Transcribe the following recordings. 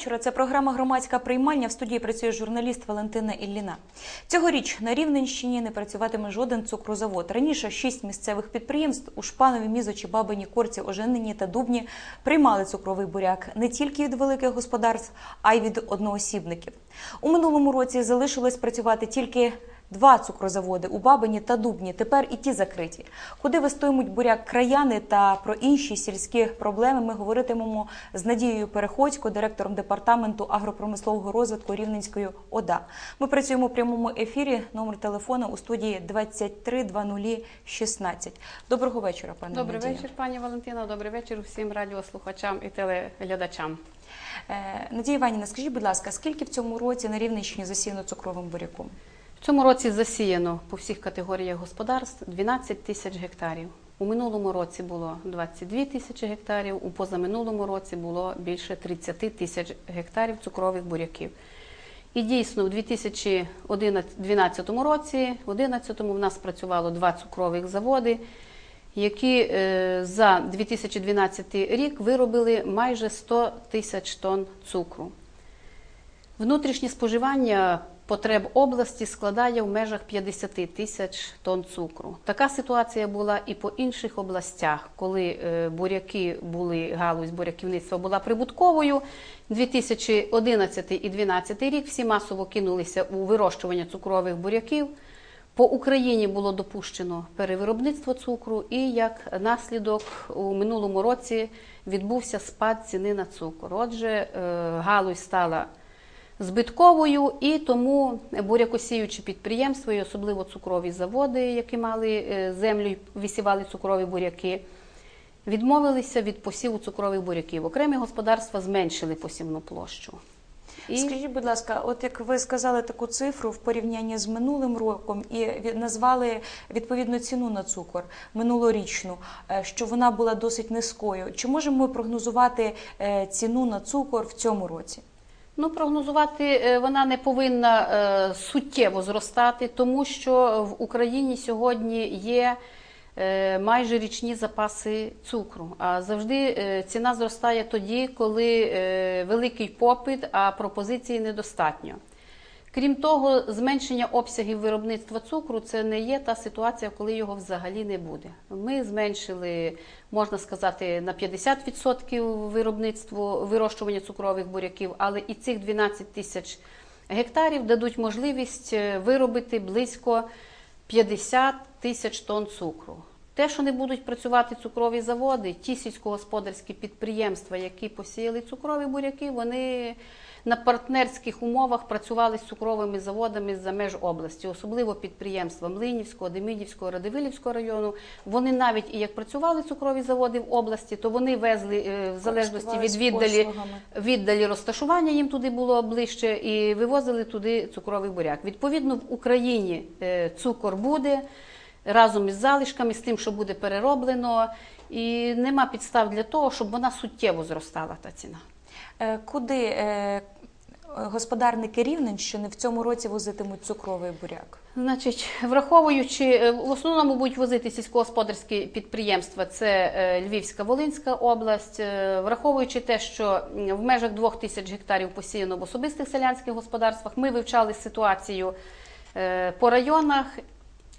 вечора. Це програма Громадська приймальня. В студії працює журналіст Валентина Ілліна. Цьогоріч на Рівненщині не працюватиме жоден цукрозавод. Раніше шість місцевих підприємств у Шпанові, Мізочі, Бабині, Корці, Оженині та Дубні приймали цукровий буряк не тільки від великих господарств, а й від одноосібників. У минулому році залишилось працювати тільки Два цукрозаводи у Бабині та Дубні тепер і ті закриті. Куди вестимуть буряк краяни та про інші сільські проблеми ми говоритимемо з Надією Переходько, директором департаменту агропромислового розвитку Рівненської ОДА. Ми працюємо в прямому ефірі. Номер телефону у студії 232016. Доброго вечора, пане Добрий Надія. вечір, пані Валентина. Добрий вечір всім радіослухачам і телеглядачам. Е, Надія Іванівна, скажіть, будь ласка, скільки в цьому році на Рівненщині засіяно цукровим буряком? Цьому році засіяно по всіх категоріях господарств 12 тисяч гектарів. У минулому році було 22 тисячі гектарів, у позаминулому році було більше 30 тисяч гектарів цукрових буряків. І дійсно, в 2012 році, в 2011 в нас працювало два цукрових заводи, які е, за 2012 рік виробили майже 100 тисяч тонн цукру. Внутрішнє споживання потреб області складає в межах 50 тисяч тонн цукру. Така ситуація була і по інших областях, коли е, буряки були, галузь буряківництва була прибутковою. 2011 і 2012 рік всі масово кинулися у вирощування цукрових буряків. По Україні було допущено перевиробництво цукру, і як наслідок у минулому році відбувся спад ціни на цукор. Отже, е, галузь стала збитковою, і тому бурякосіючі підприємства, і особливо цукрові заводи, які мали е, землю і висівали цукрові буряки, відмовилися від посіву цукрових буряків. Окремі господарства зменшили посівну площу. І... Скажіть, будь ласка, от як ви сказали таку цифру в порівнянні з минулим роком і назвали відповідну ціну на цукор минулорічну, е, що вона була досить низькою. Чи можемо ми прогнозувати е, ціну на цукор в цьому році? Ну, прогнозувати е, вона не повинна е, суттєво зростати, тому що в Україні сьогодні є е, майже річні запаси цукру. А завжди ціна зростає тоді, коли великий попит, а пропозиції недостатньо. Крім того, зменшення обсягів виробництва цукру це не є та ситуація, коли його взагалі не буде. Ми зменшили, можна сказати, на 50% виробництво вирощування цукрових буряків, але і цих 12 тисяч гектарів дадуть можливість е, виробити близько 50 тисяч тонн цукру. Те, що не будуть працювати цукрові заводи, ті сільськогосподарські підприємства, які посіяли цукрові буряки, вони на партнерських умовах працювали з цукровими заводами за меж області, особливо підприємства Млинівського, Демидівського, Радивилівського району. Вони навіть і як працювали цукрові заводи в області, то вони везли е, в залежності від віддалі віддалі розташування їм туди було ближче і вивозили туди цукровий буряк. Відповідно, в Україні е, цукор буде разом із залишками, з тим, що буде перероблено, і нема підстав для того, щоб вона суттєво зростала та ціна. Е, Куди е, господарники Рівненщини в цьому році возитимуть цукровий буряк? Значить, враховуючи, е, в основному будуть возити сільськогосподарські підприємства, це Львівська, Волинська область, враховуючи те, що в межах двох тисяч гектарів посіяно в особистих селянських господарствах, ми вивчали ситуацію по районах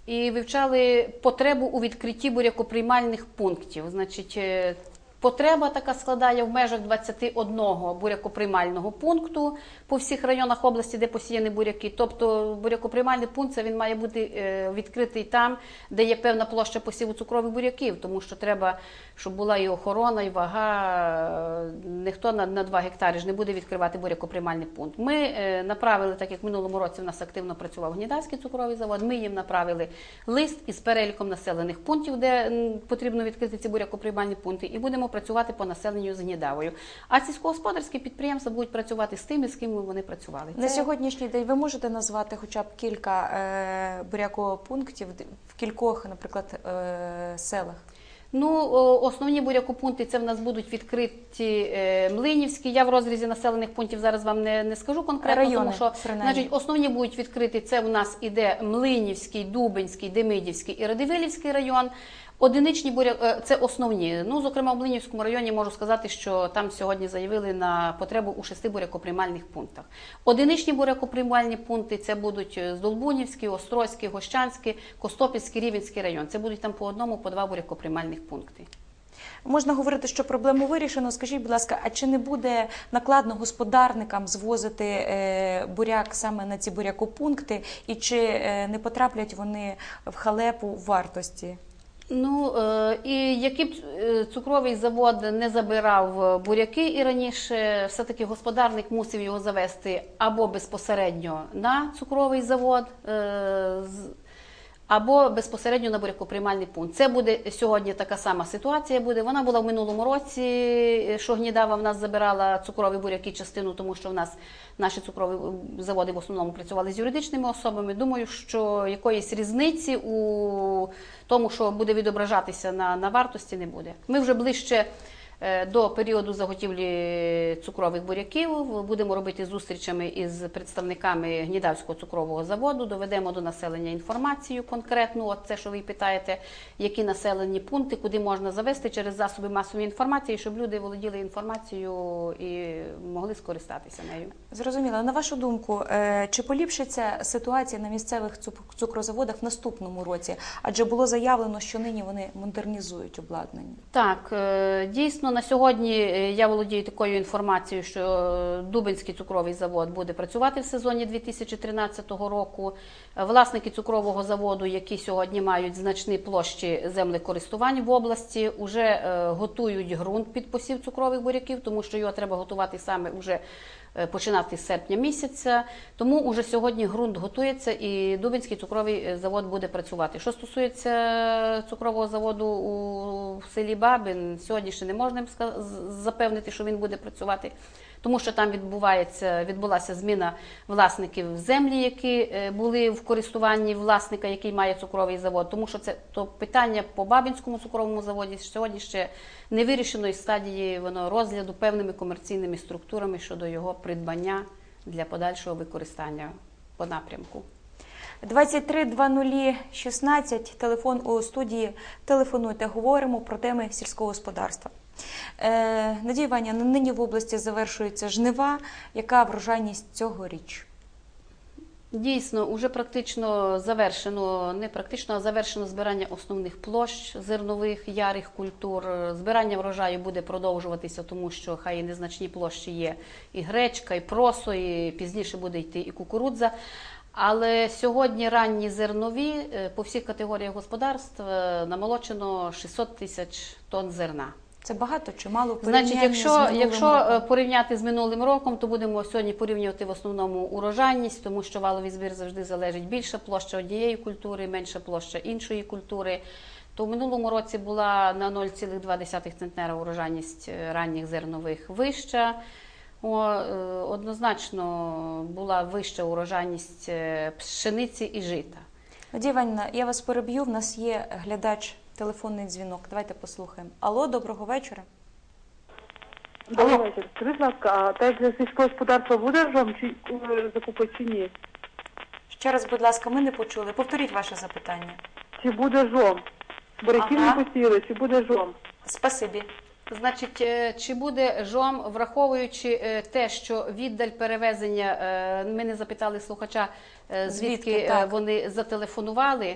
і вивчали потребу у відкритті бурякоприймальних пунктів. Значить, е, Потреба така складає в межах 21 бурякоприймального пункту по всіх районах області, де посіяні буряки. Тобто бурякоприймальний пункт це він має бути е, відкритий там, де є певна площа посіву цукрових буряків, тому що треба, щоб була і охорона, і вага. Е, Ніхто на, на 2 гектари ж не буде відкривати бурякоприймальний пункт. Ми е, направили, так як в минулому році в нас активно працював Гнідавський цукровий завод. Ми їм направили лист із переліком населених пунктів, де потрібно відкрити ці бурякоприймальні пункти, і будемо працювати по населенню з Гнідавою. А сільськогосподарські підприємства будуть працювати з тими, з ким вони працювали. На сьогоднішній день ви можете назвати хоча б кілька е, бурякопунктів в кількох, наприклад, е, селах? Ну, основні бурякопункти це в нас будуть відкриті е, Млинівські. Я в розрізі населених пунктів зараз вам не, не скажу конкретно, Райони, тому що принаймні. значить, основні будуть відкриті. Це в нас іде Млинівський, Дубинський, Демидівський і Радивилівський район. Одиничні буря е, це основні. Ну, зокрема, в Млинівському районі можу сказати, що там сьогодні заявили на потребу у шести бурякоприймальних пунктах. Одиничні бурякоприймальні пункти це будуть е, Здолбунівський, Острозький, Гощанський, Костопільський, Рівенський район. Це будуть там по одному, по два бурякоприймальних пункти. Можна говорити, що проблему вирішено. Скажіть, будь ласка, а чи не буде накладно господарникам звозити е, буряк саме на ці бурякопункти, і чи е, не потраплять вони в халепу вартості? Ну е, і який б цукровий завод не забирав буряки і раніше, все-таки господарник мусив його завести або безпосередньо на цукровий завод, або безпосередньо на бурякоприймальний пункт. Це буде сьогодні така сама ситуація. Буде вона була в минулому році. Що гнідава в нас забирала цукрові буряки частину, тому що в нас наші цукрові заводи в основному працювали з юридичними особами. Думаю, що якоїсь різниці у тому, що буде відображатися на, на вартості, не буде. Ми вже ближче. Е, До періоду заготівлі цукрових буряків будемо робити зустрічами із представниками Гнідавського цукрового заводу. Доведемо до населення інформацію конкретну. От це, що ви питаєте, які населені пункти, куди можна завести через засоби масової інформації, щоб люди володіли інформацією і могли скористатися нею. Зрозуміло. На вашу думку, е, чи поліпшиться ситуація на місцевих цук- цукрозаводах в наступному році? Адже було заявлено, що нині вони модернізують обладнання. Так, е, дійсно на сьогодні е, я володію такою інформацією, що е, Дубинський цукровий завод буде працювати в сезоні 2013 року. Е, Власники цукрового заводу, які сьогодні мають значні площі землекористувань в області, вже готують ґрунт під посів цукрових буряків, тому що його треба готувати саме уже е, починати з серпня місяця. Тому уже сьогодні ґрунт готується і Дубинський цукровий е, завод буде працювати. Що стосується цукрового заводу у селі Бабин, сьогодні ще не можна запевнити, що він буде працювати. Тому що там відбувається відбулася зміна власників землі, які е, були в користуванні власника, який має цукровий завод. Тому що це то питання по Бабинському цукровому заводі сьогодні ще не вирішено із стадії воно розгляду певними комерційними структурами щодо його придбання для подальшого використання по напрямку. 232016, телефон у студії. Телефонуйте, говоримо про теми сільського господарства. Е, Надія Іванівна, нині в області завершується жнива. Яка врожайність цьогоріч? Дійсно, уже практично завершено, не практично, а завершено збирання основних площ зернових ярих культур. Збирання врожаю буде продовжуватися, тому що хай і незначні площі є і гречка, і просо, і пізніше буде йти і кукурудза. Але сьогодні ранні зернові е, по всіх категоріях господарств е, намолочено 600 тисяч тонн зерна. Це багато чи мало в Значить, з якщо, минулим якщо роком? е, порівняти з минулим роком, то будемо сьогодні порівнювати в основному урожайність, тому що валовий збір завжди залежить більша площа однієї культури, менша площа іншої культури. То в минулому році була на 0,2 центнера урожайність е, ранніх зернових вища. Е, однозначно була вища урожайність пшениці і жита. Надія Іванівна, я вас переб'ю. В нас є глядач, телефонний дзвінок. Давайте послухаємо. Алло, доброго вечора. Добрий вечір. Скажіть, будь ласка, а так для сільського господарства буде вам чи е, закупити чи ні? Ще раз, будь ласка, ми не почули. Повторіть ваше запитання. Чи буде жом? Буряків Ага. не посіяли, чи буде жом? Спасибі. Значить, е, чи буде жом, враховуючи е, те, що віддаль перевезення, е, ми не запитали слухача, е, звідки Звідки, е, так. вони зателефонували.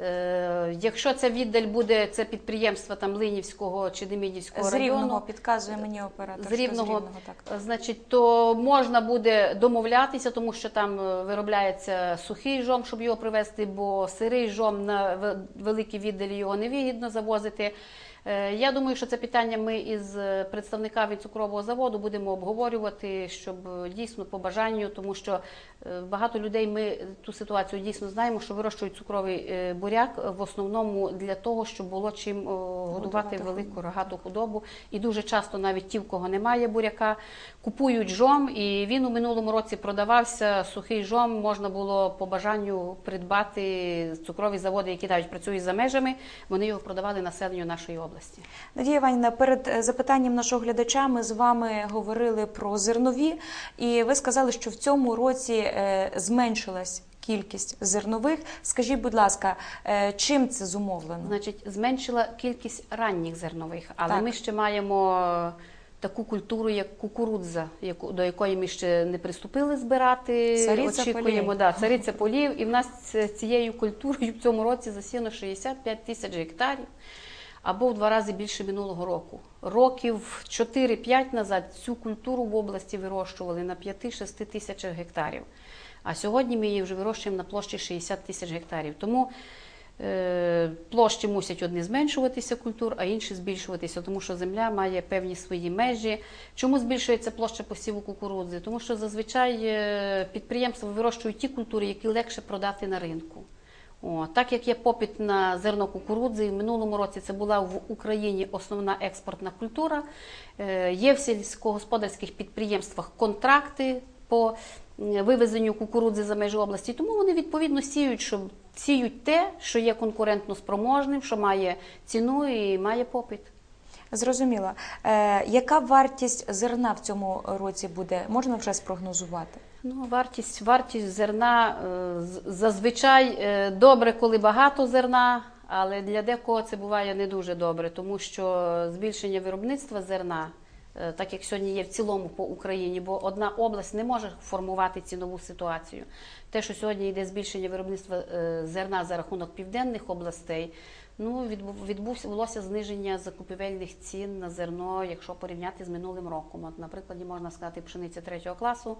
Е, Якщо це віддаль буде це підприємство там Линівського чи Демідівського З району, підказує мені оператор. з що рівного, так. значить, то можна буде домовлятися, тому що там е, виробляється сухий жом, щоб його привезти, бо сирий жом на ве- великі віддалі його невигідно завозити. Е, Я думаю, що це питання ми із е, представниками цукрового заводу будемо обговорювати, щоб е, дійсно по бажанню, тому що багато людей ми ту ситуацію дійсно знаємо, що вирощують цукровий буряк в основному для того, щоб було чим Годувати велику рогату худобу. І дуже часто навіть ті, в кого немає буряка, купують жом, і він у минулому році продавався. Сухий жом можна було по бажанню придбати цукрові заводи, які навіть працюють за межами. Вони його продавали населенню нашої області. Області. Надія Іванівна, перед е, запитанням нашого глядача ми з вами говорили про зернові, і ви сказали, що в цьому році е, зменшилась кількість зернових. Скажіть, будь ласка, е, чим це зумовлено? Значить, зменшила кількість ранніх зернових, але Так. ми ще маємо таку культуру, як кукурудза, яку до якої ми ще не приступили збирати. Цариця Очікуємо, полів. да, цариця полів. І в нас цією культурою в цьому році засіяно 65 тисяч гектарів. Або в два рази більше минулого року. Років 4-5 назад цю культуру в області вирощували на 5-6 тисячах гектарів. А сьогодні ми її вже вирощуємо на площі 60 тисяч гектарів. Тому е, площі мусять одні зменшуватися культур, а інші збільшуватися, тому що земля має певні свої межі. Чому збільшується площа посіву кукурудзи? Тому що зазвичай е, підприємства вирощують ті культури, які легше продати на ринку. О, так як є попит на зерно кукурудзи, в минулому році це була в Україні основна експортна культура. Е, Є в сільськогосподарських підприємствах контракти по вивезенню кукурудзи за межі області, тому вони відповідно сіють, що сіють те, що є конкурентно спроможним, що має ціну і має попит. Зрозуміло. Е, яка вартість зерна в цьому році буде? Можна вже спрогнозувати? Ну, вартість, вартість зерна е, зазвичай е, добре, коли багато зерна, але для декого це буває не дуже добре, тому що збільшення виробництва зерна, е, так як сьогодні є в цілому по Україні, бо одна область не може формувати цінову ситуацію. Те, що сьогодні йде збільшення виробництва зерна за рахунок південних областей. Ну, відбулося зниження закупівельних цін на зерно, якщо порівняти з минулим роком. От, наприклад, можна сказати, пшениця третього класу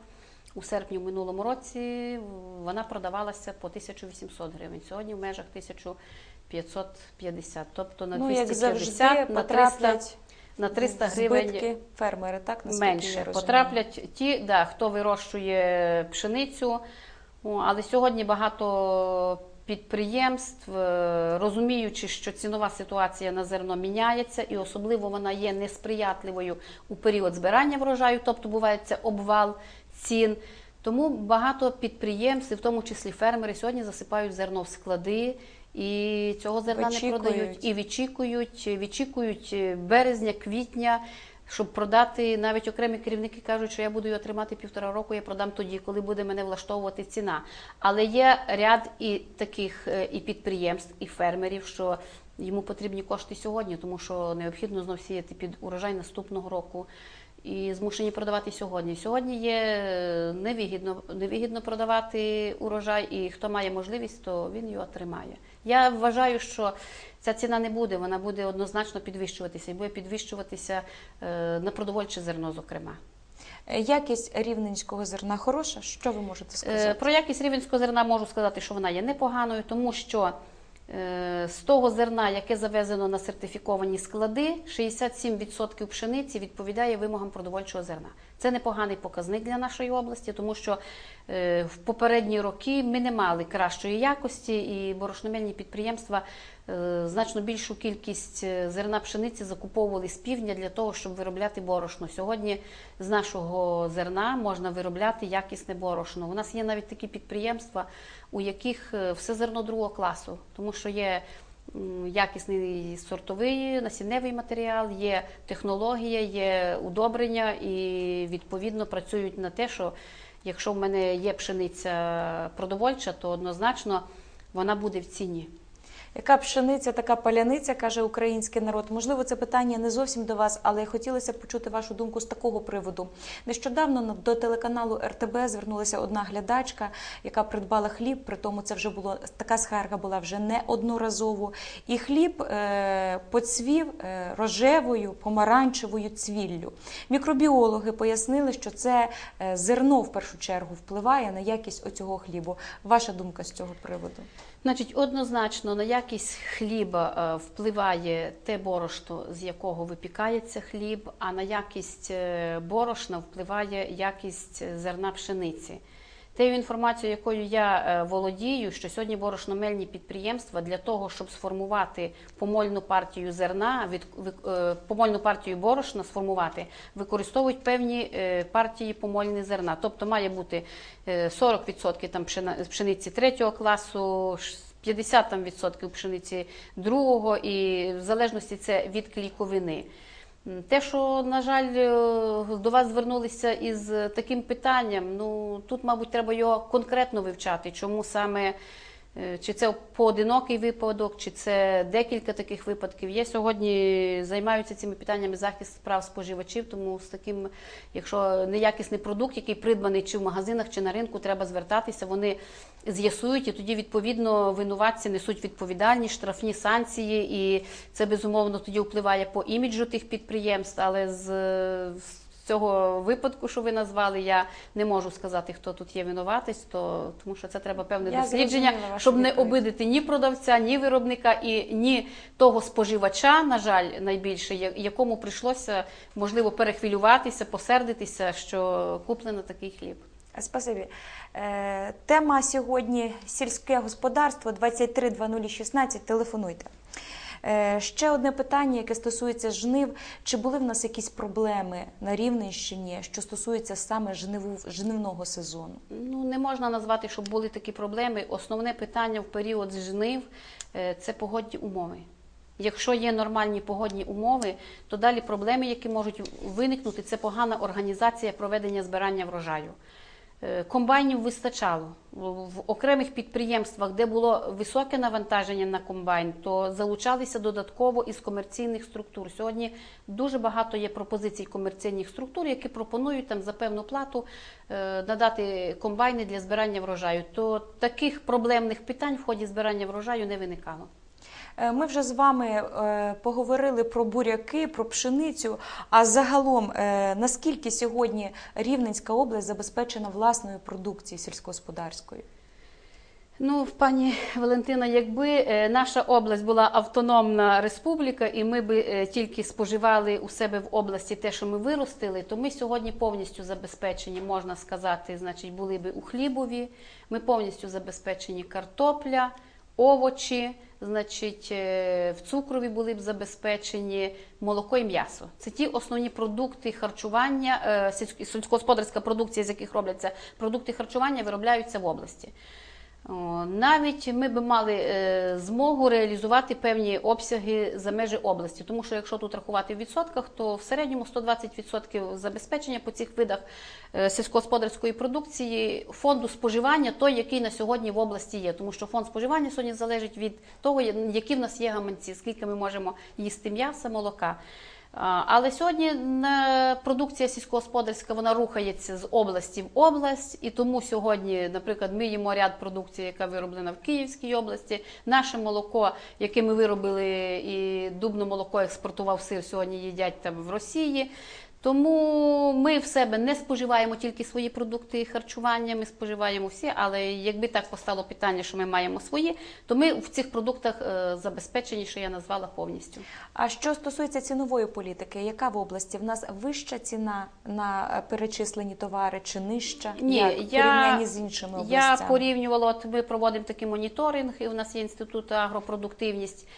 у серпні в минулому році вона продавалася по 1800 гривень. Сьогодні в межах 1550. Тобто на ну, як 250, завжди, на 300, на 300 гривень збитки фермери, так? менше. Потраплять ті, да, хто вирощує пшеницю. Але сьогодні багато підприємств, е, розуміючи, що цінова ситуація на зерно міняється, і особливо вона є несприятливою у період збирання врожаю, тобто буває це обвал цін. Тому багато підприємств, в тому числі фермери, сьогодні засипають зерно в склади. І цього зерна Вичікують. не продають і відчікують, відчікують е, березня, квітня, щоб продати. Навіть окремі керівники кажуть, що я буду його тримати півтора року, я продам тоді, коли буде мене влаштовувати ціна. Але є ряд і таких е, і підприємств, і фермерів, що йому потрібні кошти сьогодні, тому що необхідно знов сіяти під урожай наступного року. І змушені продавати сьогодні. Сьогодні є е, невигідно, невигідно продавати урожай, і хто має можливість, то він його тримає. Я вважаю, що ця ціна не буде, вона буде однозначно підвищуватися і буде підвищуватися е, на продовольче зерно, зокрема. Е, Якість рівненського зерна хороша? Що ви можете сказати? Про якість рівенського зерна можу сказати, що вона є непоганою, тому що з того зерна, яке завезено на сертифіковані склади, 67% пшениці відповідає вимогам продовольчого зерна. Це непоганий показник для нашої області, тому що е, в попередні роки ми не мали кращої якості, і борошномельні підприємства е, значно більшу кількість е, зерна пшениці закуповували з півдня для того, щоб виробляти борошно. Сьогодні з нашого зерна можна виробляти якісне борошно. У нас є навіть такі підприємства, у яких е, все зерно другого класу, тому що є якісний сортовий насінневий матеріал, є технологія, є удобрення і відповідно працюють на те, що якщо в мене є пшениця продовольча, то однозначно вона буде в ціні. Яка пшениця, така паляниця, каже український народ. Можливо, це питання не зовсім до вас, але хотілося б почути вашу думку з такого приводу. Нещодавно до телеканалу РТБ звернулася одна глядачка, яка придбала хліб. При тому це вже було така скарга була вже неодноразово. І хліб е, поцвів е, рожевою, помаранчевою цвіллю. Мікробіологи пояснили, що це е, зерно в першу чергу впливає на якість оцього хлібу. Ваша думка з цього приводу? Значить, однозначно на якість хліба е, впливає те борошно, з якого випікається хліб, а на якість е, борошна впливає якість зерна пшениці. Тею інформацією, якою я е, володію, що сьогодні борошномельні підприємства для того, щоб сформувати помольну партію зерна, від, е, помольну партію борошна сформувати, використовують певні е, партії помольне зерна. Тобто має бути е, 40% там пшениці третього класу, ш- 50 там, відсотків пшениці другого, і в залежності це від кліковини. Те, що, на жаль, е, до вас звернулися із таким питанням, ну тут, мабуть, треба його конкретно вивчати, чому саме. Е, Чи це поодинокий випадок, чи це декілька таких випадків. Є сьогодні займаються цими питаннями захист прав споживачів, тому з таким, якщо неякісний продукт, який придбаний чи в магазинах, чи на ринку, треба звертатися. Вони з'ясують, і тоді відповідно винуватці несуть відповідальність, штрафні санкції, і це безумовно тоді впливає по іміджу тих підприємств. Але з, з цього випадку, що ви назвали, я не можу сказати, хто тут є винуватець, то тому що це треба певне Я дослідження, щоб не відповідь. обидити ні продавця, ні виробника, і ні того споживача, на жаль, найбільше, якому прийшлося можливо перехвилюватися, посердитися, що куплено такий хліб. Спасибі. Е, тема сьогодні сільське господарство 232016. Телефонуйте. Е, ще одне питання, яке стосується жнив. Чи були в нас якісь проблеми на Рівненщині, що стосується саме жниву, жнивного сезону? Ну не можна назвати, щоб були такі проблеми. Основне питання в період жнив е, це погодні умови. Якщо є нормальні погодні умови, то далі проблеми, які можуть виникнути, це погана організація проведення збирання врожаю. Е, Комбайнів вистачало В- окремих підприємствах, де було високе навантаження на комбайн, то залучалися додатково із комерційних структур. Сьогодні дуже багато є пропозицій комерційних структур, які пропонують там за певну плату е, надати комбайни для збирання врожаю. То таких проблемних питань в ході збирання врожаю не виникало. Е, Ми вже з вами е, поговорили про буряки, про пшеницю. А загалом, е, наскільки сьогодні Рівненська область забезпечена власною продукцією сільськогосподарською? Ну, пані Валентина, якби наша область була автономна республіка, і ми е, тільки споживали у себе в області те, що ми виростили, то ми сьогодні повністю забезпечені, можна сказати, значить, були би у хлібові. Ми повністю забезпечені картопля, овочі, значить, е, в цукрові були б забезпечені молоко і м'ясо. Це ті основні продукти харчування, е, сільсько- сільськогосподарська продукція, з яких робляться продукти харчування, виробляються в області. Навіть ми би мали е, змогу реалізувати певні обсяги за межі області, тому що якщо тут рахувати в відсотках, то в середньому 120% забезпечення по цих видах е, сільськогосподарської продукції фонду споживання, той, який на сьогодні в області є, тому що фонд споживання сьогодні залежить від того, які в нас є гаманці, скільки ми можемо їсти м'яса, молока. Але сьогодні на- продукція сільськогосподарська вона рухається з області в область, і тому сьогодні, наприклад, ми їмо ряд продукції, яка вироблена в Київській області. Наше молоко, яке ми виробили, і дубно молоко експортував сир, сьогодні їдять там в Росії. Тому ми в себе не споживаємо тільки свої продукти харчування, ми споживаємо всі. Але якби так постало питання, що ми маємо свої, то ми в цих продуктах е, забезпечені, що я назвала повністю. А що стосується цінової політики, яка в області? В нас вища ціна на е, перечислені товари чи нижча? Ні, Як, я, порівнянні з іншими областями? я порівнювала, от ми проводимо такий моніторинг, і у нас є інститут агропродуктивність,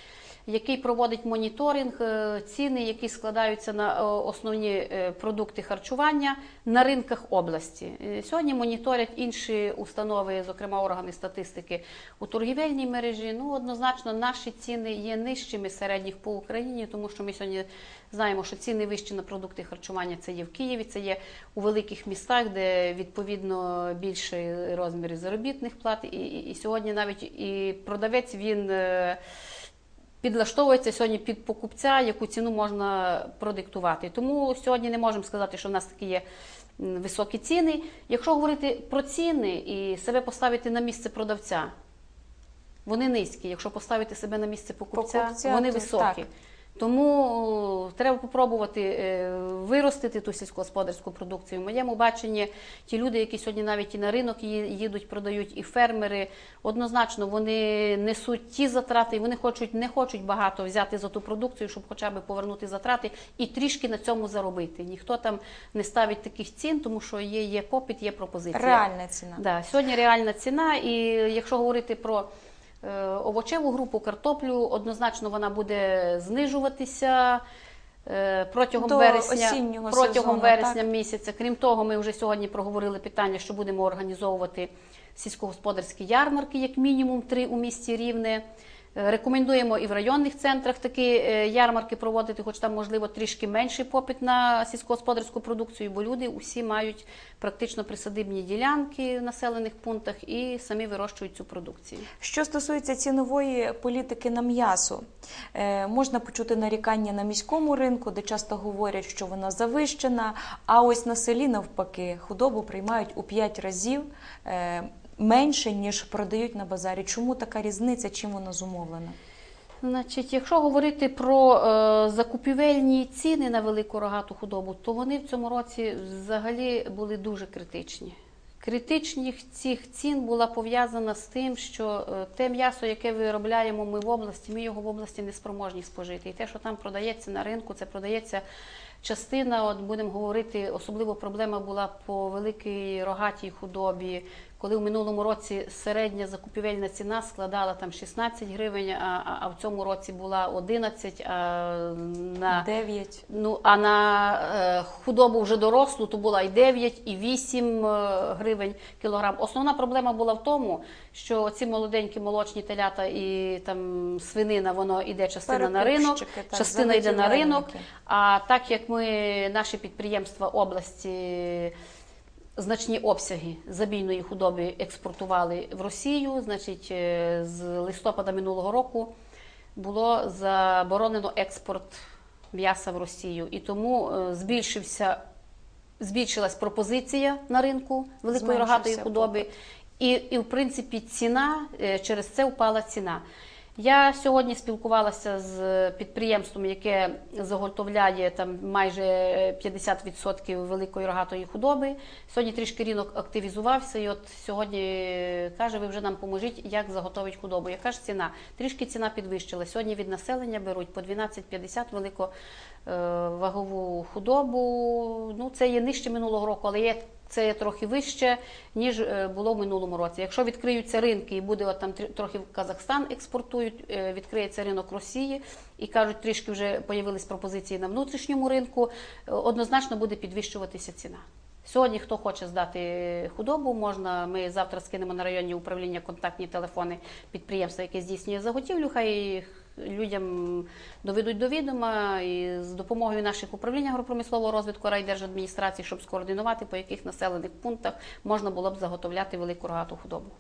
який проводить моніторинг е, ціни, які складаються на е, основні е, продукти харчування на ринках області. Сьогодні моніторять інші установи, зокрема органи статистики у торгівельній мережі. Ну, однозначно, наші ціни є нижчими середніх по Україні, тому що ми сьогодні знаємо, що ціни вищі на продукти харчування це є в Києві, це є у великих містах, де відповідно більші розміри заробітних плат. І, і, і сьогодні навіть і продавець він. Підлаштовується сьогодні під покупця, яку ціну можна продиктувати. Тому сьогодні не можемо сказати, що в нас такі є високі ціни. Якщо говорити про ціни і себе поставити на місце продавця, вони низькі. Якщо поставити себе на місце покупця, Покупця, вони то високі. так. Тому е, треба попробувати е, виростити ту сільськогосподарську продукцію. В моєму баченні ті люди, які сьогодні навіть і на ринок їдуть, продають, і фермери, однозначно вони несуть ті затрати, і вони хочуть, не хочуть багато взяти за ту продукцію, щоб хоча б повернути затрати і трішки на цьому заробити. Ніхто там не ставить таких цін, тому що є, є попит, є пропозиція. Реальна ціна. Да, сьогодні реальна ціна, і якщо говорити про овочеву групу, картоплю, однозначно вона буде знижуватися. е, протягом До вересня, осіннього протягом сезону, вересня так? місяця. Крім того, ми вже сьогодні проговорили питання, що будемо організовувати сільськогосподарські ярмарки, як мінімум три у місті Рівне. Рекомендуємо і в районних центрах такі е, ярмарки проводити, хоч там можливо трішки менший попит на сільськогосподарську продукцію, бо люди усі мають практично присадибні ділянки в населених пунктах і самі вирощують цю продукцію. Що стосується цінової політики на м'ясо, е, можна почути нарікання на міському ринку, де часто говорять, що вона завищена. А ось на селі навпаки худобу приймають у 5 разів е, менше ніж продають на базарі. Чому така різниця? Чим вона зумовлена? Значить, якщо говорити про е, закупівельні ціни на велику рогату худобу, то вони в цьому році взагалі були дуже критичні. Критичність цих цін була пов'язана з тим, що е, те м'ясо, яке виробляємо ми в області, ми його в області не спроможні спожити. І те, що там продається на ринку, це продається частина. От будемо говорити, особливо проблема була по великій рогатій худобі. Коли в минулому році середня закупівельна ціна складала там 16 гривень, а, а- в цьому році була 11, а на 9. Ну, а на е, худобу вже дорослу то була і 9, і 8 е, гривень кілограм. Основна проблема була в тому, що ці молоденькі молочні телята і там свинина, воно йде частина на ринок, так, частина йде на ринок. А так як ми, наші підприємства області значні обсяги забійної худоби експортували в Росію, значить, е, з листопада минулого року було заборонено експорт м'яса в Росію. І тому е, збільшився, збільшилась пропозиція на ринку великої рогатої худоби. І, і, в принципі, ціна е, через це впала ціна. Я сьогодні спілкувалася з підприємством, яке заготовляє там майже 50% великої рогатої худоби. Сьогодні трішки ринок активізувався, і от сьогодні каже, ви вже нам поможіть, як заготовити худобу. Яка ж ціна? Трішки ціна підвищила. Сьогодні від населення беруть по 12,50 велико е, худобу. Ну, це є нижче минулого року, але є це є трохи вище, ніж е, було в минулому році. Якщо відкриються ринки і буде от там трохи Казахстан експортують, е, відкриється ринок Росії і кажуть, трішки вже появились пропозиції на внутрішньому ринку, е, однозначно буде підвищуватися ціна. Сьогодні, хто хоче здати худобу, можна. Ми завтра скинемо на районні управління контактні телефони підприємства, яке здійснює заготівлю. Хай людям доведуть до відома і з допомогою наших управлінь агропромислового розвитку райдержадміністрації, щоб скоординувати, по яких населених пунктах можна було б заготовляти велику рогату худобу.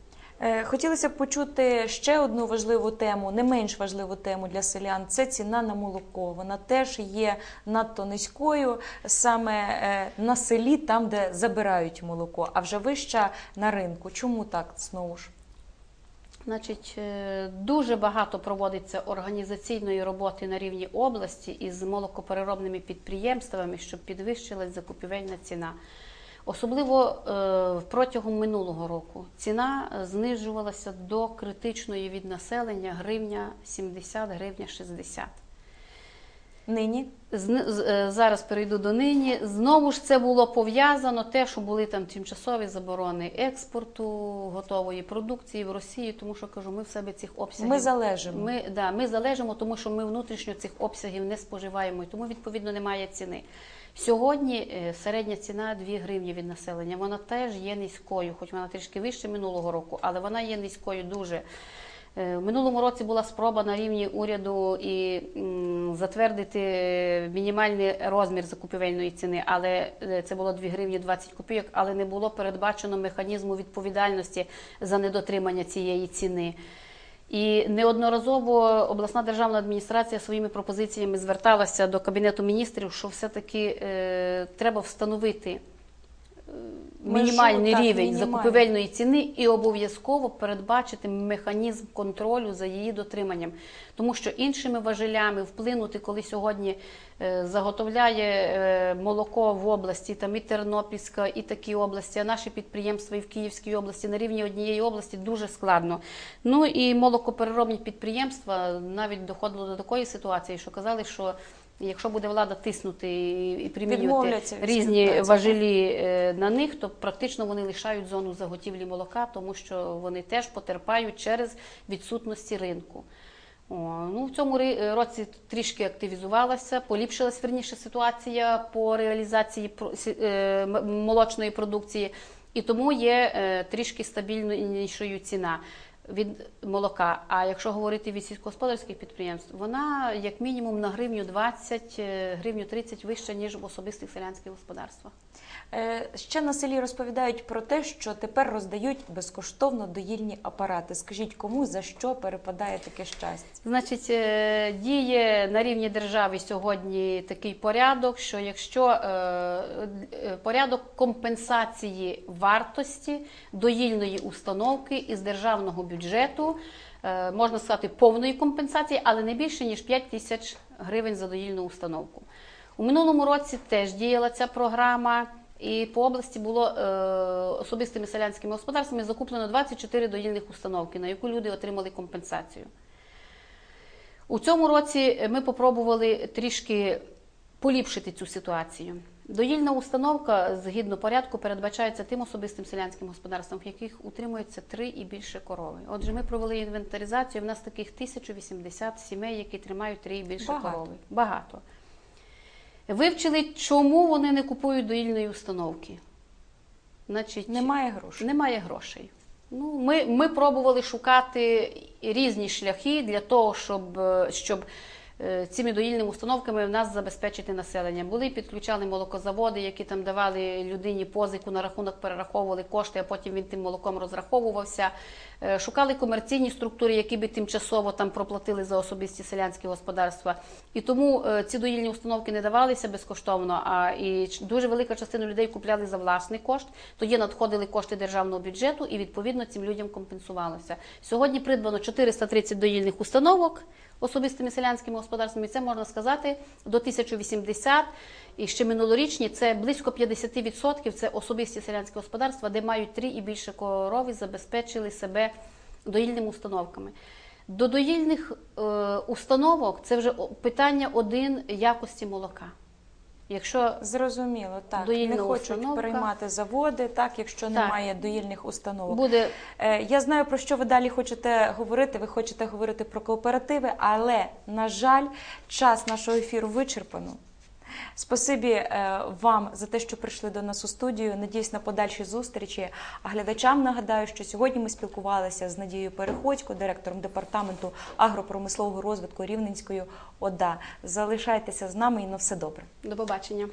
Е, Хотілося б почути ще одну важливу тему, не менш важливу тему для селян. Це ціна на молоко. Вона теж є надто низькою саме е, на селі, там де забирають молоко, а вже вища на ринку. Чому так знову ж? Значить, е, дуже багато проводиться організаційної роботи на рівні області із молокопереробними підприємствами, щоб підвищилась закупівельна ціна. Особливо е, протягом минулого року ціна е, знижувалася до критичної від населення гривня 70, гривня 60. Нині е, Зараз перейду до нині. Знову ж це було пов'язано те, що були там тимчасові заборони експорту готової продукції в Росію, тому що кажу, ми в себе цих обсягів ми залежимо. ми, да, ми залежимо, тому що ми внутрішньо цих обсягів не споживаємо, і тому відповідно немає ціни. Сьогодні е, середня ціна 2 гривні від населення. Вона теж є низькою, хоч вона трішки вище минулого року, але вона є низькою дуже. Е, В минулому році була спроба на рівні уряду і затвердити мінімальний розмір закупівельної ціни, але е, це було 2 гривні 20 копійок, але не було передбачено механізму відповідальності за недотримання цієї ціни. І неодноразово обласна державна адміністрація своїми пропозиціями зверталася до кабінету міністрів, що все-таки е, треба встановити е, Межу, мінімальний так, рівень закупівельної ціни і обов'язково передбачити механізм контролю за її дотриманням, тому що іншими важелями вплинути, коли сьогодні е, заготовляє е, молоко в області, там і Тернопільська, і такі області, а наші підприємства і в Київській області на рівні однієї області дуже складно. Ну і молокопереробні підприємства навіть доходило до такої ситуації, що казали, що Якщо буде влада тиснути і- примінювати різні важелі е, на них, то практично вони лишають зону заготівлі молока, тому що вони теж потерпають через відсутності ринку. О, ну, в цьому році трішки активізувалася, поліпшилась верніше ситуація по реалізації е, молочної продукції, і тому є е, трішки стабільнішою ціна від молока. А якщо говорити від сільськогосподарських підприємств, вона як мінімум на гривню 20, е, гривню 30 вища, ніж в особистих селянських господарствах. Е, Ще на селі розповідають про те, що тепер роздають безкоштовно доїльні апарати. Скажіть, кому за що перепадає таке щастя? Значить, е, діє на рівні держави сьогодні такий порядок, що якщо порядок компенсації вартості доїльної установки із державного бюджету, е, можна сказати, повної компенсації, але не більше ніж 5 тисяч гривень за доїльну установку. У минулому році теж діяла ця програма. І по області було е, особистими селянськими господарствами закуплено 24 доїльних установки, на яку люди отримали компенсацію. У цьому році ми попробували трішки поліпшити цю ситуацію. Доїльна установка згідно порядку передбачається тим особистим селянським господарствам, в яких утримується три і більше корови. Отже, ми провели інвентаризацію. В нас таких 1080 сімей, які тримають три і більше Багато. корови. Багато. Вивчили, чому вони не купують доїльної установки. Значить, Немає грошей. немає грошей. Ну, ми, ми пробували шукати різні шляхи для того, щоб, е, щоб цими доїльними установками в нас забезпечити населення. Були підключали молокозаводи, які там давали людині позику на рахунок, перераховували кошти, а потім він тим молоком розраховувався. Е, Шукали комерційні структури, які би тимчасово там проплатили за особисті селянські господарства. І тому е, ці доїльні установки не давалися безкоштовно, а і дуже велика частина людей купляли за власний кошт. Тоді надходили кошти державного бюджету, і відповідно цим людям компенсувалося. Сьогодні придбано 430 доїльних установок особистими селянськими господарствами. Це можна сказати до 1080. І ще минулорічні це близько 50% це особисті селянські господарства, де мають три і більше корови, забезпечили себе доїльними установками. До доїльних е, установок це вже питання один якості молока. Якщо Зрозуміло, так не хочуть установка. переймати заводи, так якщо Так. немає доїльних установок. буде Е, Я знаю про що ви далі хочете говорити. Ви хочете говорити про кооперативи, але на жаль, час нашого ефіру вичерпано. Спасибі е, вам за те, що прийшли до нас у студію. Надіюсь на подальші зустрічі. А глядачам нагадаю, що сьогодні ми спілкувалися з Надією Переходько, директором департаменту агропромислового розвитку Рівненської ОДА. Залишайтеся з нами і на все добре. до побачення.